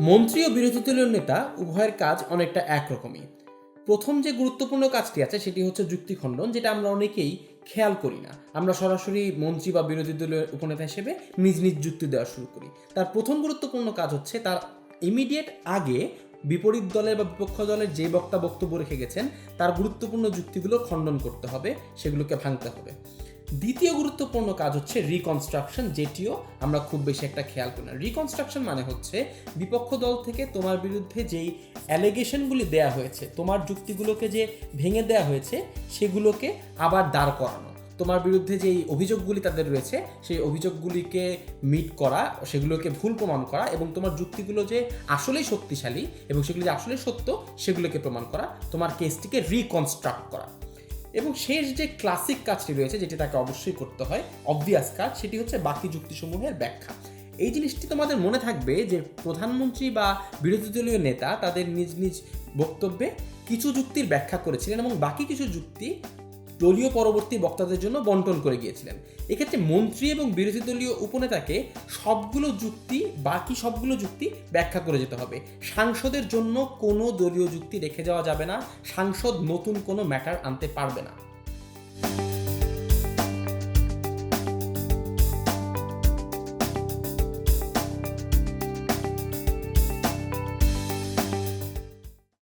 মন্ত্রী ও বিরোধী দলীয় নেতা, উভয়ের কাজ অনেকটা একরকমই। প্রথম যে গুরুত্বপূর্ণ কাজটি আছে, সেটি হচ্ছে যুক্তি খণ্ডন, যেটা আমরা অনেকেই খেয়াল করি না। আমরা সরাসরি মন্ত্রী বা বিরোধী দলীয় উপনেতা হিসেবে নিজ নিজ যুক্তি দেওয়া শুরু করি। তার প্রথম গুরুত্বপূর্ণ কাজ হচ্ছে, তার ইমিডিয়েট আগে বিপরীত দলের বা বিপক্ষ দলের যে বক্তা বক্তব্য রেখে গেছেন, তার গুরুত্বপূর্ণ যুক্তিগুলো খণ্ডন করতে হবে, সেগুলোকে ভাঙতে হবে। দ্বিতীয় গুরুত্বপূর্ণ কাজ হচ্ছে রিকনস্ট্রাকশন যেটিও আমরা খুব বেশি একটা খেয়াল করি না। রিকনস্ট্রাকশন মানে হচ্ছে বিপক্ষ দল থেকে তোমার বিরুদ্ধে যেই অ্যালিগেশনগুলি দেয়া হয়েছে, তোমার যুক্তিগুলোকে যে ভেঙে দেয়া হয়েছে, সেগুলোকে আবার দাঁড় করানো। তোমার বিরুদ্ধে যেই অভিযোগগুলি তাদের রয়েছে, সেই অভিযোগগুলিকে মিট করা, সেগুলোকে ভুল প্রমাণ করা এবং তোমার যুক্তিগুলো যে আসলেই শক্তিশালী এবং সেগুলো যে আসলে সত্য, সেগুলোকে প্রমাণ করা, তোমার কেসটিকে রিকনস্ট্রাক্ট করা। এবং শেষ যে ক্লাসিক কাজটি রয়েছে, যেটি তাকে অবশ্যই করতে হয় অবভিয়াস কাজ, সেটি হচ্ছে বাকি যুক্তিসমূহের ব্যাখ্যা। এই জিনিসটি তোমাদের মনে থাকবে যে প্রধানমন্ত্রী বা বিরোধী দলীয় নেতা তাদের নিজ নিজ বক্তব্যে কিছু যুক্তির ব্যাখ্যা করেছিলেন এবং বাকি কিছু যুক্তি দলীয় পরবর্তী বক্তাদের জন্য বন্টন করে গিয়েছিলেন। এক্ষেত্রে মন্ত্রী এবং বিরোধী দলীয় উপনেতাকে সবগুলো যুক্তি, বাকি সবগুলো যুক্তি ব্যাখ্যা করে যেতে হবে। সাংসদের জন্য কোনো দলীয় যুক্তি রেখে যাওয়া যাবে না। সাংসদ নতুন কোনো ম্যাটার আনতে পারবে না।